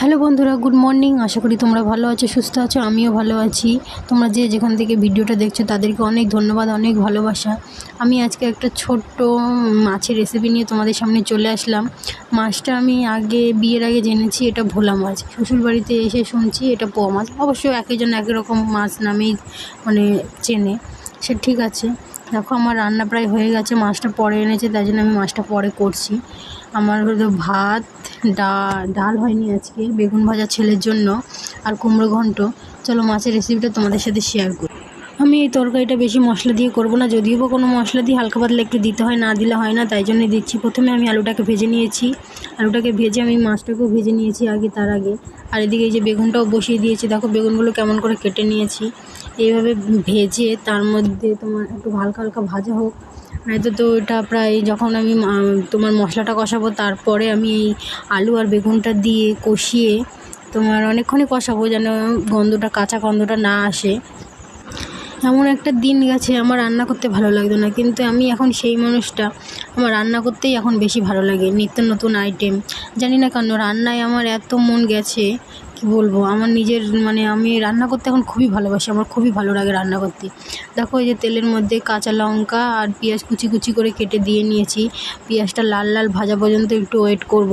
Hello বন্ধুরা good morning আশা করি তোমরা ভালো আছো, সুস্থ আছো, আমিও ভালো আছি। তোমরা যে যেখান থেকে ভিডিওটা দেখছ, তাদেরকে অনেক ধন্যবাদ, অনেক ভালোবাসা। আমি আজকে একটা ছোট্ট মাছের রেসিপি নিয়ে তোমাদের সামনে চলে আসলাম। মাছটা আমি আগে, বিয়ের আগে জেনেছি, এটা ভোলা মাছ। শ্বশুরবাড়িতে এসে শুনছি, এটা পোয়া মাছ। অবশ্য একজন এক রকম মাছ নামেই মানে চেনে। সে ঠিক আছে। দেখো আমার রান্না প্রায় হয়ে গেছে, মাছটা পরে এনেছে তাই জন্য আমি মাছটা পরে করছি। আমার হলো ভাত ডাল ডাল হয়নি আজকে, বেগুন ভাজা ছেলের জন্য, আর কুমড়ো ঘন্ট। চলো মাছের রেসিপিটা তোমাদের সাথে শেয়ার করি। আমি এই তরকারিটা বেশি মশলা দিয়ে করব না, যদিও বা কোনো মশলা দিয়ে হালকা পাতলা একটু দিতে হয়, না দিলে হয় না, তাই জন্য দিচ্ছি। প্রথমে আমি আলুটাকে ভেজে নিয়েছি। আলুটাকে ভেজে আমি মাছটাকেও ভেজে নিয়েছি আগে, তার আগে। আর এদিকে এই যে বেগুনটাও বসিয়ে দিয়েছি, দেখো বেগুনগুলো কেমন করে কেটে নিয়েছি। এইভাবে ভেজে তার মধ্যে তোমার একটু হালকা হালকা ভাজা হোক। নয়তো তো এটা প্রায় যখন আমি তোমার মশলাটা কষাবো, তারপরে আমি এই আলু আর বেগুনটা দিয়ে কষিয়ে তোমার অনেকক্ষণই কষাবো যেন গন্ধটা, কাঁচা গন্ধটা না আসে। এমন একটা দিন গেছে, আমার রান্না করতে ভালো লাগতো না। কিন্তু আমি এখন সেই মানুষটা, আমার রান্না করতেই এখন বেশি ভালো লাগে, নিত্য নতুন আইটেম জানি না কেন, রান্নায় আমার এত মন গেছে, কি বলব? আমার নিজের মানে আমি রান্না করতে এখন খুবই ভালোবাসি, আমার খুবই ভালো লাগে রান্না করতে। দেখো এই যে তেলের মধ্যে কাঁচা লঙ্কা আর পেঁয়াজ কুচি কুচি করে কেটে দিয়ে নিয়েছি। পেঁয়াজটা লাল লাল ভাজা পর্যন্ত একটু ওয়েট করব।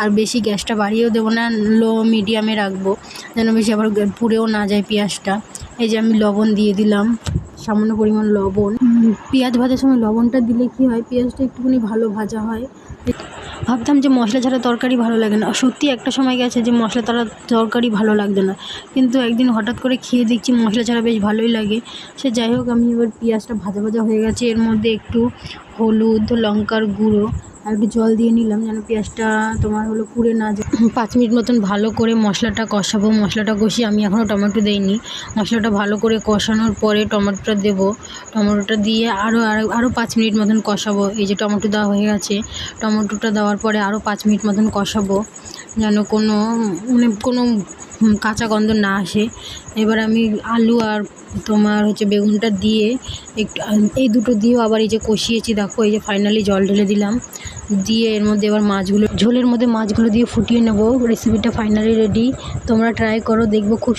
আর বেশি গ্যাসটা বাড়িয়েও দেবো না লো মিডিয়ামে রাখব, যেন বেশি আবার পুড়েও না যায় পেঁয়াজটা। এই যে আমি লবণ দিয়ে দিলাম, সামান্য পরিমাণ লবণ। পেঁয়াজ ভাজার সময় লবণটা দিলে কি হয়, পেঁয়াজটা একটুখানি ভালো ভাজা হয়। ভাবতাম যে মশলা ছাড়া তরকারি ভালো লাগে না। সত্যি একটা সময় গেছে যে মশলা ছাড়া তরকারি ভালো লাগতো না। কিন্তু একদিন হঠাৎ করে খেয়ে দেখছি মশলা ছাড়া বেশ ভালোই লাগে। সে যাই হোক, আমি এবার পেঁয়াজটা ভাজা ভাজা হয়ে গেছে। এর মধ্যে একটু হলুদ, লঙ্কার গুঁড়ো আর একটু জল দিয়ে নিলাম যেন পেঁয়াজটা তোমার হলো পুড়ে না যায়। পাঁচ মিনিট মতন ভালো করে মশলাটা কষাবো, মশলাটা কষিয়ে আমি এখনও টমেটো দেইনি। মশলাটা ভালো করে কষানোর পরে টমেটোটা দেবো। টমেটোটা দিয়ে আরও আরও পাঁচ মিনিট মতন কষাবো। এই যে টমেটো দেওয়া হয়ে গেছে, টমেটোটা দেওয়ার পরে আরও পাঁচ মিনিট মতন কষাবো। যেন কোনো মানে কোনো কাঁচা গন্ধ না আসে। এবার আমি আলু আর তোমার হচ্ছে বেগুনটা দিয়ে একটু, এই দুটো দিয়েও আবার এই যে কষিয়েছি, দেখো, এই যে ফাইনালি জল ঢেলে দিলাম। দিয়ে এর মধ্যে এবার মাছগুলো, ঝোলের মধ্যে মাছগুলো দিয়ে ফুটিয়ে নেব। রেসিপিটা ফাইনালি রেডি তোমরা ট্রাই করো, দেখব খুব